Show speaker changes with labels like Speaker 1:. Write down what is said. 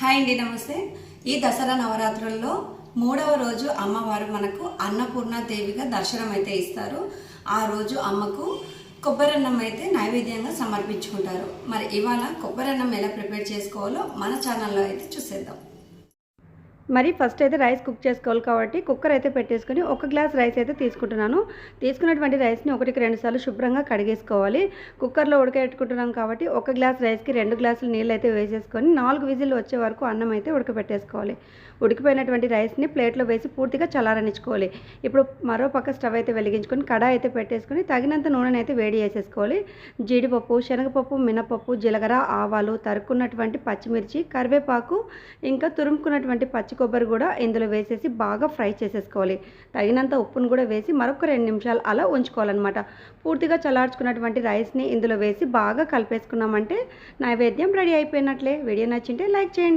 Speaker 1: Hi అండి నమస్తే. ఈ దసరా నవరాత్రుల్లో మూడవ రోజు అమ్మవారు మనకు అన్నపూర్ణ దేవిగా దర్శనం అయితే ఇస్తారు. ఆ రోజు అమ్మకు కొబ్బరన్నం అయితే నైవేద్యంగా సమర్పించుకుంటారు. మరి ఇవాళ కొబ్బరన్నం ఎలా ప్రిపేర్ చేసుకోవాలో మన ఛానల్లో అయితే చూసేద్దాం.
Speaker 2: మరి ఫస్ట్ అయితే రైస్ కుక్ చేసుకోవాలి కాబట్టి కుక్కర్ అయితే పెట్టేసుకుని ఒక గ్లాస్ రైస్ అయితే తీసుకుంటున్నాను. తీసుకున్నటువంటి రైస్ని ఒకటికి రెండు సార్లు శుభ్రంగా కడిగేసుకోవాలి. కుక్కర్లో ఉడకబెట్టుకుంటున్నాం కాబట్టి ఒక గ్లాస్ రైస్కి రెండు గ్లాసులు నీళ్ళు అయితే వేసేసుకొని నాలుగు విజిల్లు వచ్చే వరకు అన్నం అయితే ఉడకబెట్టేసుకోవాలి. ఉడికిపోయినటువంటి రైస్ని ప్లేట్లో వేసి పూర్తిగా చల్లారనిచ్చుకోవాలి. ఇప్పుడు మరో పక్క స్టవ్ అయితే వెలిగించుకొని కడాయి అయితే పెట్టేసుకొని తగినంత నూనెని అయితే వేడి చేసేసుకోవాలి. జీడిపప్పు శనగపప్పు మినపప్పు జీలకర్ర ఆవాలు తరుక్కున్నటువంటి పచ్చిమిర్చి కరివేపాకు ఇంకా తురుముకున్నటువంటి పచ్చి కొబ్బరి కూడా ఇందులో వేసేసి బాగా ఫ్రై చేసేసుకోవాలి. తగినంత ఉప్పును కూడా వేసి మరొక రెండు నిమిషాలు అలా ఉంచుకోవాలన్నమాట. పూర్తిగా చల్లార్చుకున్నటువంటి రైస్ని ఇందులో వేసి బాగా కలిపేసుకున్నామంటే నైవేద్యం రెడీ అయిపోయినట్లే. వీడియో నచ్చింటే లైక్ చేయండి.